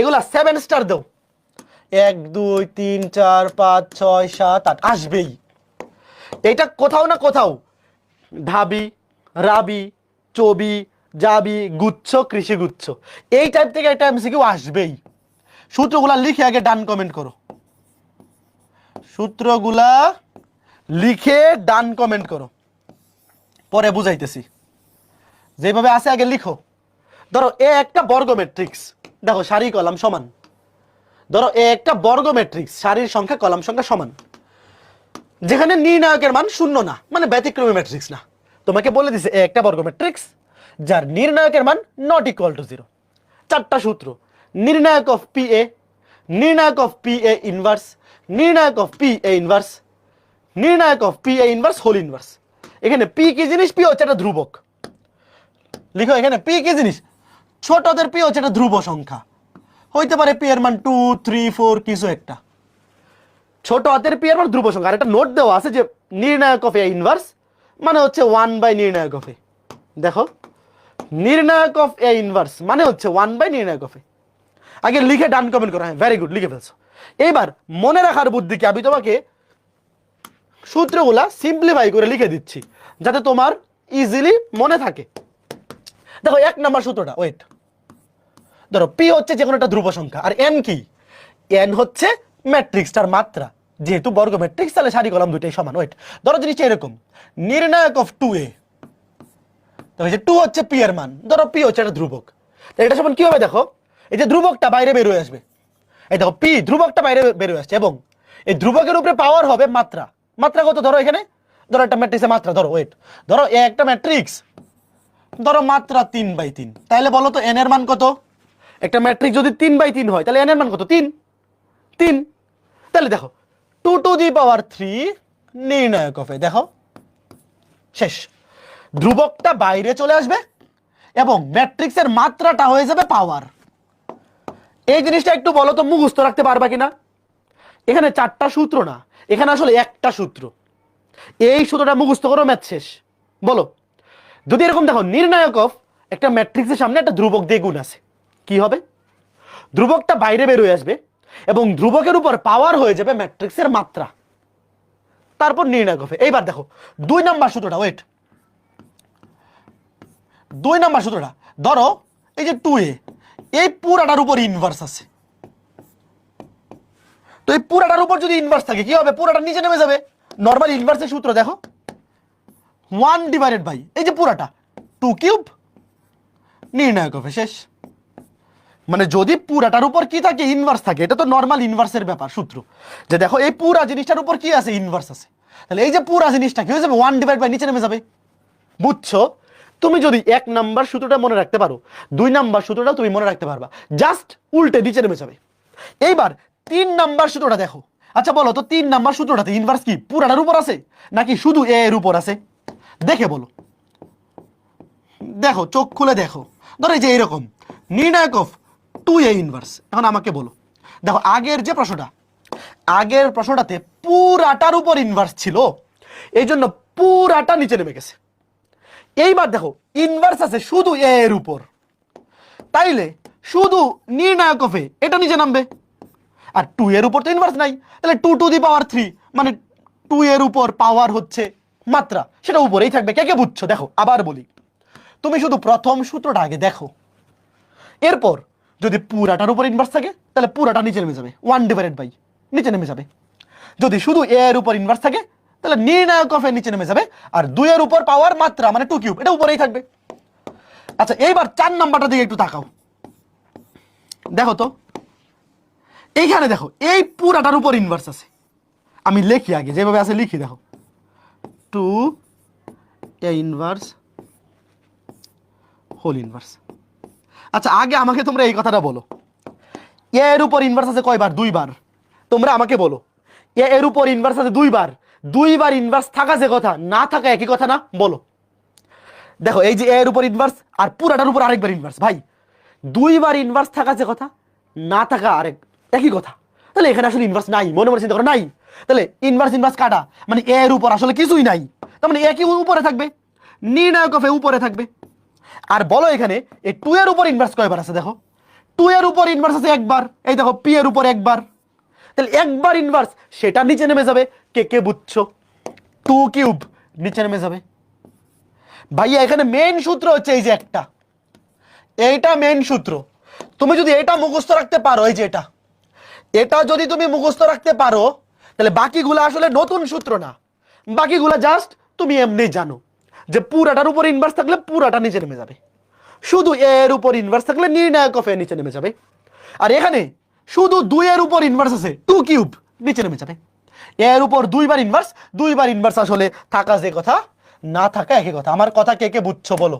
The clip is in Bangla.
এগুলা সেভেন স্টার দাও। এক, দুই, তিন, চার, পাঁচ, ছয়, সাত, আট, আসবেই। এটা কোথাও না কোথাও ঢাবি, রাবি, চবি, জাবি, গুচ্ছ, কৃষি গুচ্ছ। এই টাইপ থেকে একটা এমসিকিউ আসবেই। সূত্রগুলা লিখে আগে ডান কমেন্ট করো। সূত্রগুলা লিখে ডান কমেন্ট করো। পরে বুঝাইতেছি। যেভাবে আছে আগে লিখো। ধরো, এ একটা বর্গ ম্যাট্রিক্স দেখো সারি কলাম সমান। ধরো, এ একটা বর্গ ম্যাট্রিক্স সারির সংখ্যা, কলাম সংখ্যা সমান। যেখানে নির্ণায়কের মান শূন্য না মানে ব্যতিক্রমী ম্যাট্রিক্স না। তোমাকে বলে দিছে, এ একটা বর্গ ম্যাট্রিক্স যার নির্ণায়কের মান নট ইকুয়াল টু জিরো চারটা সূত্র, নির্ণায়ক অফ পি এ নির্ণায়ক অফ পি এ ইনভার্স নির্ণায়ক অফ পি এ ইনভার্স নির্ণায়ক of P A inverse whole inverse এখানে পি কি জিনিস? পি হচ্ছে একটা ধ্রুবক। লিখো এখানে পি কি জিনিস? ছোটদের পি হচ্ছে একটা ধ্রুব সংখ্যা। হইতে পারে পি এর মান টু থ্রি ফোর কিছু একটা। ছোট হাতের পি এর মান ধ্রুব সংখ্যা। আর একটা নোট দেওয়া আছে যে নির্ণায়ক অফ এ ইনভার্স মানে হচ্ছে ওয়ান বাই নির্ণায়ক অফ এ দেখো, নির্ণায়ক অফ এ ইনভার্স মানে হচ্ছে ওয়ান বাই নির্ণায়ক অফ এ আগে লিখে ডান কমেন্ট করা হ্যাঁ। ভেরি গুড লিখে ফেলছো। এইবার মনে রাখার বুদ্ধি কি? আমি তোমাকে সূত্রগুলা সিম্পলিফাই করে লিখে দিচ্ছি, যাতে তোমার ইজিলি মনে থাকে। দেখো, এক নাম্বার সূত্রটা ওয়েট ধরো পি হচ্ছে যে কোনো একটা ধ্রুব সংখ্যা, আর এন কি? এন হচ্ছে ম্যাট্রিক্সটার মাত্রা। যেহেতু বর্গ ম্যাট্রিক্স তাহলে সারি কলাম দুইটাই সমান ওয়েট ধরো জিনিসটা এরকম, নির্ণায়ক অফ টু এ তো এই যে টু হচ্ছে পি এর মান, ধরো পি হচ্ছে একটা ধ্রুবক। এটা সমান কি হবে দেখো? এই যে ধ্রুবকটা বাইরে বেরোয় আসবে। এই দেখো পি ধ্রুবকটা বাইরে বেরোয় আসছে, এবং এই ধ্রুবকের উপরে পাওয়ার হবে মাত্রা। মাত্রা কত ধরো এখানে? ধরো একটা ম্যাট্রিক্সের মাত্রা, ধরো ওয়েট ধরো এ একটা ম্যাট্রিক্স ধরো মাত্রা তিন বাই তিন। তাহলে বলো তো এন এর মান কত? একটা ম্যাট্রিক্স যদি তিন বাই তিন হয়, তাহলে এন এর মান কত? তিন। তিন। তাহলে দেখো two to the power three নির্ণায়ক হবে। দেখো, শেষ। ধ্রুবকটা বাইরে চলে আসবে এবং ম্যাট্রিক্সের মাত্রাটা হয়ে যাবে পাওয়ার এই জিনিসটা একটু বলো তো, মুখস্থ রাখতে পারবা কিনা? এখানে চারটা সূত্র না, এখানে আসলে একটা সূত্র। এই সূত্রটা মুখস্থ করো ম্যাথ শেষ। বলো, যদি এরকম দেখো, নির্ণায়ক একটা ম্যাট্রিক্সের সামনে একটা ধ্রুবক দিয়ে গুণ আছে। কি হবে? ধ্রুবকটা বাইরে বেরোয় আসবে এবং ধ্রুবকের উপর পাওয়ার হয়ে যাবে ম্যাট্রিক্সের মাত্রা। তারপর নির্ণায়ক হবে এইবার দেখো, দুই নাম্বার সূত্রটা ওয়েট দুই নাম্বার সূত্রটা, ধরো, এই যে টু এ এই পুরাটার উপর ইনভার্স আছে। তো এই পুরাটার উপর যদি ইনভার্স থাকে, কি হবে? পুরাটা নিচে নেমে যাবে। নর্মাল ইনভার্সের সূত্র, দেখো। ওয়ান ডিভাইডেড বাই এই যে পুরাটা টু কিউব নির্ণায়ক হবে শেষ। মানে যদি পুরাটার উপর কি থাকে ইনভার্স থাকে, এটা তো নর্মাল ইনভার্সের ব্যাপার, সূত্র। যে দেখো, এই পুরা জিনিসটার উপর কি আছে? ইনভার্স আছে। তাহলে এই যে পুরা জিনিসটা কি হয়ে যাবে? ওয়ান ডিভাইড বাই নিচে নেমে যাবে। বুঝছ? তুমি যদি এক নাম্বার সূত্রটা মনে রাখতে পারো, দুই নাম্বার সূত্রটা তুমি মনে রাখতে পারবা। জাস্ট উল্টে নিচে নেমে যাবে। এইবার তিন নাম্বার সূত্রটা দেখো। আচ্ছা বলো তো, তিন নাম্বার সূত্রটাতে ইনভার্স কি? পুরাটার উপর আছে? নাকি শুধু এ এর উপর আছে? দেখে বলো। দেখো, চোখ খুলে দেখো। ধরো যে এরকম নির্ণায়ক অফ টু এ ইনভার্স এখন আমাকে বলো। দেখো, আগের যে প্রশ্নটা, আগের প্রশ্নটাতে পুরাটার উপর ইনভার্স ছিল। এই জন্য পুরাটা নিচে নেমে গেছে। এইবার দেখো ইনভার্স আছে শুধু এ এর উপর। তাইলে শুধু নির্ণায়ক অফে এটা নিচে নামবে। আর টু এর উপর তো ইনভার্স নাই। তাহলে two to the power three মানে টু এর উপর পাওয়ার হচ্ছে মাত্রা। সেটা উপরেই থাকবে। কে কে বুঝছ? দেখো, আবার বলি। তুমি শুধু প্রথম সূত্রটা আগে দেখো। এরপর যদি পুরাটার উপর ইনভার্স থাকে, তাহলে পুরাটা নিচে নেমে যাবে। ওয়ান ডিভাইডেড বাই নিচে নেমে যাবে। যদি শুধু এ এর উপর ইনভার্স থাকে, তাহলে নির্ণায়ক অফের নিচে নেমে যাবে, আর দুইয়ের উপর পাওয়ার মাত্রা মানে টু কিউব এটা উপরেই থাকবে। আচ্ছা এইবার চার নাম্বারটা দিকে একটু তাকাও। দেখো তো, এইখানে দেখো, এই পুরাটার উপর ইনভার্স আছে। আমি লিখি আগে, যেভাবে আছে লিখি, দেখো। Two A inverse whole inverse আচ্ছা আগে আমাকে তোমরা এই কথাটা বলো। এ এর উপর ইনভার্স আছে কয়বার? দুইবার। তোমরা আমাকে বলো। এ এর উপর ইনভার্স আছে দুইবার। দুইবার ইনভার্স থাকা যে কথা, না থাকা একই কথা না? বলো। দেখো, এই যে এর উপর ইনভার্স আর পুরাটার উপর আরেকবার ইনভার্স ভাই, দুইবার ইনভার্স থাকা যে কথা, না থাকা আরেক, একই কথা। তাহলে এখানে আসলে ইনভার্স নাই, মনে মনে চিন্তা করো, নাই। তাহলে ইনভার্স ইনভার্স কাটা? মানে এর উপর আসলে কিছুই নাই। তার মানে একই উপরে থাকবে? নির্ণায়ক উপরে থাকবে। আর বলো এখানে, এই টু এর উপর ইনভার্স কয়বার আছে দেখো? টু এর উপর ইনভার্স আছে একবার। এই দেখো পি এর উপর একবার। তাহলে একবার ইনভার্স সেটা নিচে নেমে যাবে। কে কে বুঝছ? টু কিউব নিচে নেমে যাবে। ভাইয়া, এখানে মেইন সূত্র হচ্ছে এই যে একটা। এইটা মেইন সূত্র। তুমি যদি এটা মুখস্থ রাখতে পারো, এই যে এটা। এটা যদি তুমি মুখস্থ রাখতে পারো, তাহলে বাকিগুলো আসলে নতুন সূত্র না। বাকিগুলো জাস্ট তুমি এমনি জানো। যে পুরাটার উপর ইনভার্স থাকলে পুরাটা নিচে নেমে যাবে। শুধু এর উপর ইনভার্স থাকলে নির্ণায়ক অফ এ নিচে নেমে যাবে। আর এখানে শুধু দুইয়ের উপর ইনভার্স আছে টু কিউব নিচে নেমে যাবে। এর উপর দুইবার ইনভার্স দুইবার ইনভার্স আসলে থাকা যে কথা, না থাকা একই কথা। আমার কথা কে কে বুঝছ বলো।